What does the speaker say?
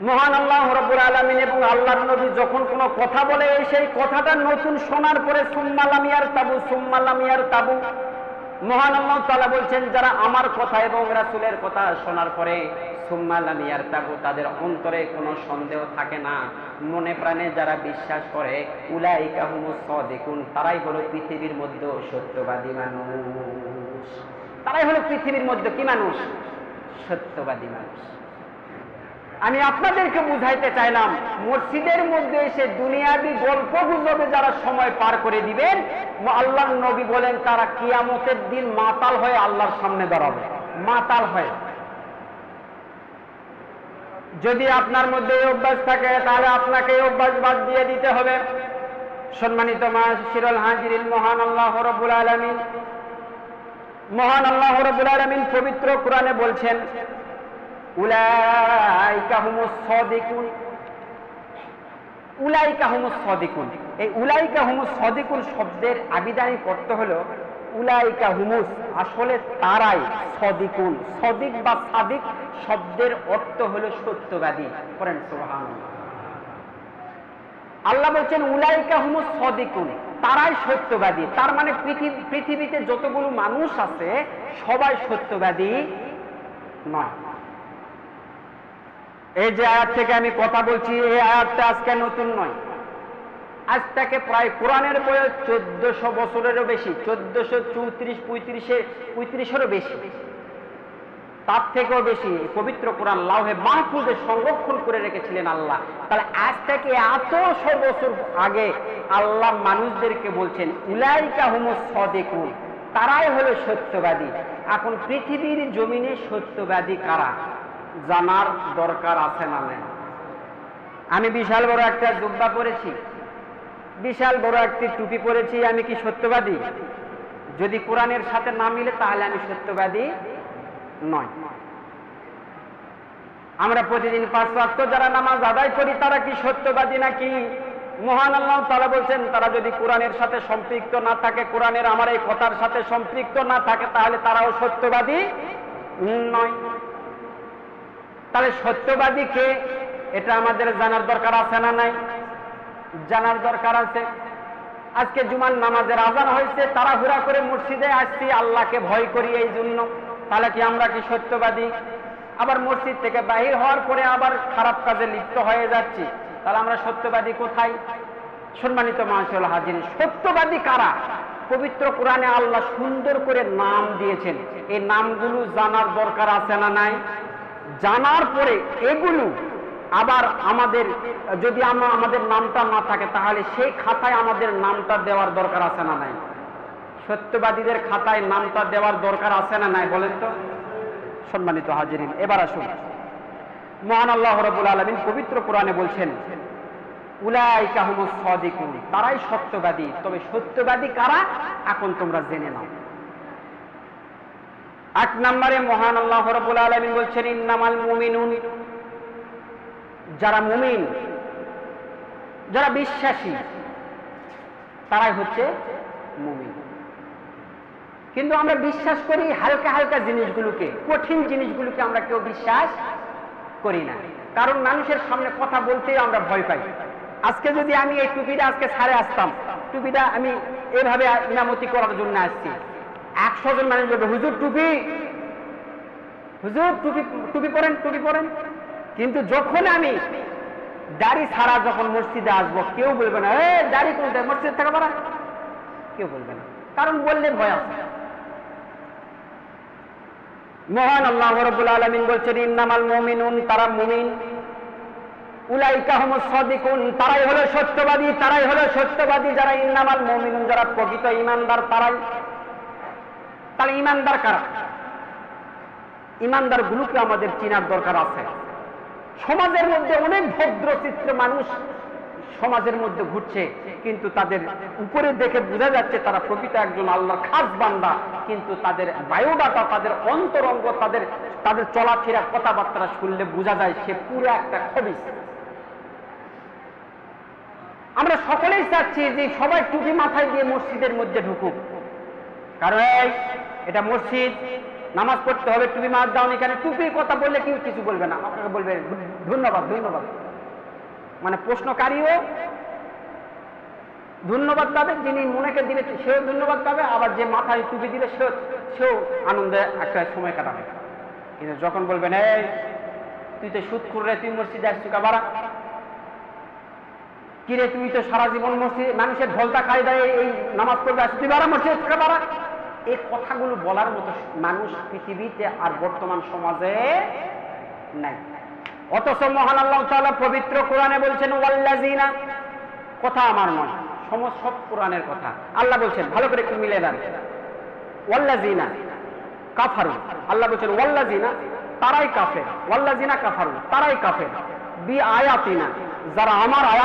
মহান আল্লাহ রব্বুল আলমিন এবং আল্লাহর নবী যখন কোনো কথা বলে সেই কথাটা নতুন শোনার পরে সুম্মালামিয়ার তাবু সুম্মালামিয়ার তাবু মহান আল্লাহ তালা বলছেন, যারা আমার কথা এবং রাসুলের কথা শোনার পরে সুম্মালামিয়ার তাবু তাদের অন্তরে কোনো সন্দেহ থাকে না। মনে প্রাণে যারা বিশ্বাস করে উলাই কাহুমুস দেখুন তারাই হলো পৃথিবীর মধ্যে সত্যবাদী মানুষ। তারাই হলো পৃথিবীর মধ্যে কি মানুষ? সত্যবাদী মানুষ। আমি আপনাদেরকে বুঝাইতে চাইলাম, মসজিদের মধ্যে এসে দুনিয়াবি গল্প গুজবে যারা সময় পার করে দিবেন আল্লাহ নবী বলেন, তারা কিয়ামতের দিন মাতাল হয়ে আল্লাহর সামনে দাঁড়াবে। মাতাল হয়ে। যদি আপনার মধ্যে এই অভ্যাস থাকে, তাহলে আপনাকে এই অভ্যাস বাদ দিয়ে দিতে হবে। সম্মানিত মা শিরল হাজিরিল মহান আল্লাহ রবুল আলমিন। মহান আল্লাহ রবুল আলমিন পবিত্র কোরআনে বলছেন উলাইকা হুমুস সদিকুন। উলাইকা হুমুস সদিকুন। এই উলাইকা হুমুস সদিকুন শব্দের আবিধানিক অর্থ হলো উলাইকা হুমুস, আসলে তারাই সদিকুন। সদিক বা সাদিক শব্দের অর্থ হলো সত্যবাদী। করেন সোহান আল্লাহ বলছেন, উলাইকা হুমুস সদিকুন, তারাই সত্যবাদী। তার মানে পৃথিবীতে যতগুলো মানুষ আছে, সবাই সত্যবাদী নয়। এই যে আয়াত থেকে আমি কথা বলছি, এই আয়াতটা আজকে নতুন নয়। আজ থেকে প্রায় কোরআনের বয়স চোদ্দশো বছরেরও বেশি, চোদ্দশো চৌত্রিশ, পঁয়ত্রিশে, পঁয়ত্রিশেরও বেশি। তার থেকেও বেশি পবিত্র কোরআন লাউহে মাহফুজে সংরক্ষণ করে রেখেছিলেন আল্লাহ। তাহলে আজ থেকে এতশো বছর আগে আল্লাহ মানুষদেরকে বলছেন, উলাইকা হুমুস সদেকুন, তারাই হলো সত্যবাদী। এখন পৃথিবীর জমিনে সত্যবাদী কারা? জানার দরকার আছে না নেই। আমি বিশাল বড় একটা জুব্বা পরেছি। বিশাল বড় একটি টুপি পরেছি, আমি কি সত্যবাদী? যদি কোরআনের সাথে না মিলে, তাহলে আমি সত্যবাদী নয় আমরা প্রতিদিন পাঁচ ওয়াক্ত যারা নামাজ আদায় করি, তারা কি সত্যবাদী নাকি? মহান আল্লাহ তারা বলছেন, তারা যদি কোরআনের সাথে সম্পৃক্ত না থাকে, কোরআনের আমার এই কথার সাথে সম্পৃক্ত না থাকে, তাহলে তারাও সত্যবাদী নয়। তাহলে সত্যবাদী কে? এটা আমাদের জানার দরকার আছে না নাই? জানার দরকার আছে। আজকে জুমান নামাজের আজান হয়েছে তারা হুরা করে মসজিদে আসছি, আল্লাহকে ভয় করি এই জন্য। তাহলে কি আমরা কি সত্যবাদী? আবার মসজিদ থেকে বাহির হওয়ার পরে আবার খারাপ কাজে লিপ্ত হয়ে যাচ্ছি। তাহলে আমরা সত্যবাদী কোথায়? সম্মানিত মাসুল হাজির সত্যবাদী কারা? পবিত্র কোরআনে আল্লাহ সুন্দর করে নাম দিয়েছেন। এই নামগুলো জানার দরকার আছে না নাই? জানার পরে এগুলো আবার আমাদের, যদি আমরা আমাদের নামটা না থাকে, তাহলে সেই খাতায় আমাদের নামটা দেওয়ার দরকার আছে না নাই? সত্যবাদীদের খাতায় নামটা দেওয়ার দরকার আছে না নাই বলেন তো? সম্মানিত হাজিরিন, এবার আসুন। মহান আল্লাহ রবুল আলমিন পবিত্র কোরআনে বলছেন উলাই কাহমুস সদিকুন, তারাই সত্যবাদী। তবে সত্যবাদী কারা? এখন তোমরা জেনে নাও। এক নম্বরে মহান আল্লাহ রবুল আলমিন বলছেন, ইন্নামাল মুমিনুন যারা মুমিন, যারা বিশ্বাসী, তারাই হচ্ছে মুমিন। কিন্তু আমরা বিশ্বাস করি হালকা হালকা জিনিসগুলোকে, কঠিন জিনিসগুলোকে আমরা কেউ বিশ্বাস করি না। কারণ মানুষের সামনে কথা বলতেই আমরা ভয় পাই। আজকে যদি আমি এই টুপিটা আজকে ছাড়ে আসতাম, টুপিটা আমি এভাবে ইনামতি করার জন্য আসছি। একশো জন মানুষ বলবে, হুজুর, টুপি। হুজুর, টুপি টুপি পরেন টুপি পরেন। কিন্তু যখন আমি দাড়ি ছাড়া যখন মসজিদে আসব, কেউ বলবে না এ দাড়ি কোনটা? মসজিদ থেকে পারা? কেউ বলবে না। কারণ বললে ভয় আছে। মহান আল্লাহ রবুল আলমিন বলছেন, ইন্নামাল মমিনুন, তারা মুমিন। তারাই হলো সত্যবাদী, তারাই হলো সত্যবাদী যারা ইন্নামাল মমিনুন, যারা প্রকৃত ইমানদার, তারাই তাহলে ইমানদার কারা? ইমানদার গুলোকে আমাদের চিনার দরকার আছে। সমাজের মধ্যে অনেক ভদ্র চিত্র মানুষ সমাজের মধ্যে ঘুরছে, কিন্তু তাদের উপরে দেখে বোঝা যাচ্ছে তারা প্রকৃত একজন আল্লাহর খাস বান্দা, কিন্তু তাদের বায়োডাটা, তাদের অন্তরঙ্গ, তাদের তাদের চলাফেরা কথাবার্তা শুনলে বোঝা যায় সে পুরো একটা খবিস। আমরা সকলেই চাচ্ছি যে সবাই টুপি মাথায় দিয়ে মসজিদের মধ্যে ঢুকুক। কারণ এটা মসজিদ, নামাজ পড়তে হবে টুপি মার দাও এখানে, টুপির কথা বললে কেউ কিছু বলবে না। আপনাকে বলবে, ধন্যবাদ ধন্যবাদ। মানে প্রশ্নকারীও ধন্যবাদ পাবে, যিনি মনেকে দিলে সেও ধন্যবাদ পাবে, আবার যে মাথায় টুপি দিলে সেও সেও আনন্দে একটা সময় কাটাবে। কিন্তু যখন বলবেন, এই, তুই তো সুদ করে তুই মসজিদে আসছি কাবারা কিরে তুই তো সারা জীবন মসজিদ, মানুষের ঢলটা খাই দেয় এই নামাজ পড়বে আসছি তুই বারা মসজিদ কাবারা এই কথাগুলো বলার মতো মানুষ পৃথিবীতে আর বর্তমান সমাজে নাই। অথচ মহান আল্লাহ তাআলা পবিত্র কোরআনে বলছেন ওয়াল্লাজিনা কথা আমার নয়, সমস্ত সব কোরআনের কথা। আল্লাহ বলছেন, ভালো করে একটু মিলে দেন ওয়াল্লাজিনা কাফারু আল্লাহ বলছেন ওয়াল্লাজিনা তারাই কাফের। ওয়াল্লাজিনা কাফারু তারাই কাফের। বি আয়াতিনা যারা আমার আয়াত